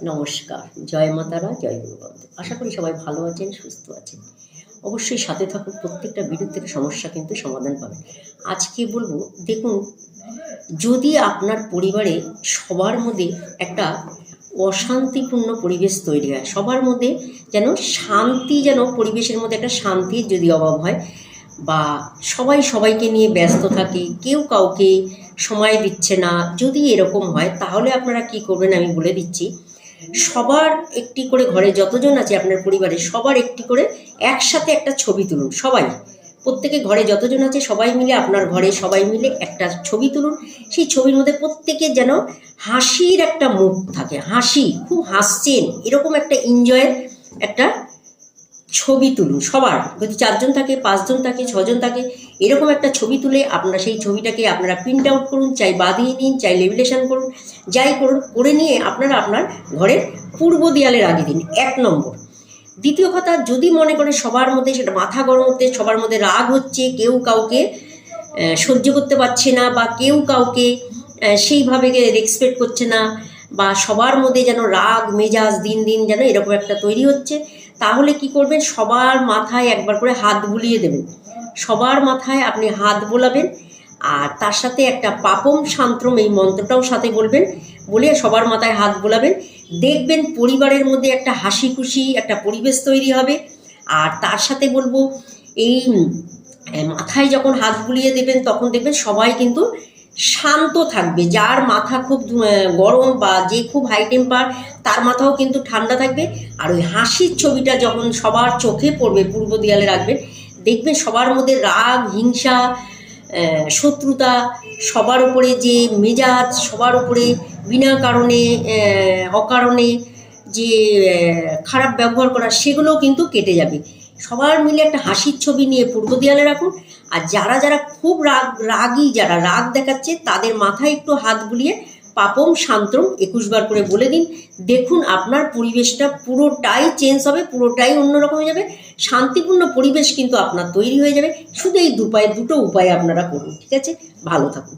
নমস্কার। জয় মাতারা জয় গুরুবন্ধু। আশা করি সবাই ভালো আছেন, সুস্থ আছেন। অবশ্যই সাথে থাকুন, প্রত্যেকটা ভিডিও থেকে সমস্যা কিন্তু সমাধান পাবেন। আজকে বলব, দেখুন, যদি আপনার পরিবারে সবার মধ্যে একটা অশান্তিপূর্ণ পরিবেশ তৈরি হয়, সবার মধ্যে যেন শান্তি যেন, পরিবেশের মধ্যে একটা শান্তির যদি অভাব হয়, বা সবাই সবাইকে নিয়ে ব্যস্ত থাকে, কেউ কাউকে সময় দিচ্ছে না, যদি এরকম হয়, তাহলে আপনারা কি করবেন? আমি বলে দিচ্ছি সবার একটি করে ঘরে যতজন আছে আপনার পরিবারে, সবার একটি করে একসাথে একটা ছবি তুলুন, সবাই। প্রত্যেকে ঘরে যতজন আছে, সবাই মিলে আপনার ঘরে সবাই মিলে একটা ছবি তুলুন। সেই ছবির মধ্যে প্রত্যেকে যেন হাসির একটা মুখ থাকে, হাসি, খুব হাসছেন, এরকম একটা এনজয়ের একটা ছবি তুলুন, সবার। যদি চারজন থাকে, পাঁচজন থাকে, ছজন থাকে, এরকম একটা ছবি তুলে আপনারা সেই ছবিটাকে আপনারা প্রিন্ট আউট করুন, চাই বাঁধিয়ে নিন, চাই লেমিনেশন করুন, যাই করুন, করে নিয়ে আপনারা আপনার ঘরের পূর্ব দেয়ালে লাগিয়ে দিন, এক নম্বর। দ্বিতীয় কথা, যদি মনে করেন সবার মধ্যে সেটা মাথা গরম হচ্ছে, সবার মধ্যে রাগ হচ্ছে, কেউ কাউকে সহ্য করতে পারছে না বা কেউ কাউকে সেইভাবে রেসপেক্ট করছে না বা সবার মধ্যে যেন রাগ, মেজাজ, দিন দিন যেন এরকম একটা তৈরি হচ্ছে, তাহলে কি করবেন? সবার মাথায় একবার করে হাত বুলিয়ে দেবেন। সবার মাথায় আপনি হাত বোলাবেন আর তার সাথে একটা পাপম শান্ত্রম এই মন্ত্রটাও সাথে বলবেন বলে সবার মাথায় হাত বোলাবেন। দেখবেন পরিবারের মধ্যে একটা হাসি খুশি একটা পরিবেশ তৈরি হবে। আর তার সাথে বলব, এই মাথায় যখন হাত বুলিয়ে দেবেন, তখন দেখবেন সবাই কিন্তু শান্ত থাকবে। যার মাথা খুব গরম বা যে খুব হাই টেম্পার তার মাথাও কিন্তু ঠান্ডা থাকবে। আর ওই হাসির ছবিটা যখন সবার চোখে পড়বে, পূর্ব দেয়ালে রাখবেন দেখবেন সবার মধ্যে রাগ, হিংসা শত্রুতা, সবার উপরে যে মেজাজ, সবার উপরে বিনা কারণে অকারণে যে খারাপ ব্যবহার করা, সেগুলোও কিন্তু কেটে যাবে। সবার মিলে একটা হাসির ছবি নিয়ে পূর্ব দেয়ালে রাখুন। আর যারা যারা খুব রাগ, রাগী, যারা রাগ দেখাচ্ছে, তাদের মাথায় একটু হাত বুলিয়ে পাপম শান্তম একুশ বার করে বলে দিন। দেখুন আপনার পরিবেশটা পুরোটাই চেঞ্জ হবে, পুরোটাই অন্যরকম হয়ে যাবে। শান্তিপূর্ণ পরিবেশ কিন্তু আপনার তৈরি হয়ে যাবে। শুধু এই দুপায়ে, দুটো উপায় আপনারা করুন, ঠিক আছে? ভালো থাকুন।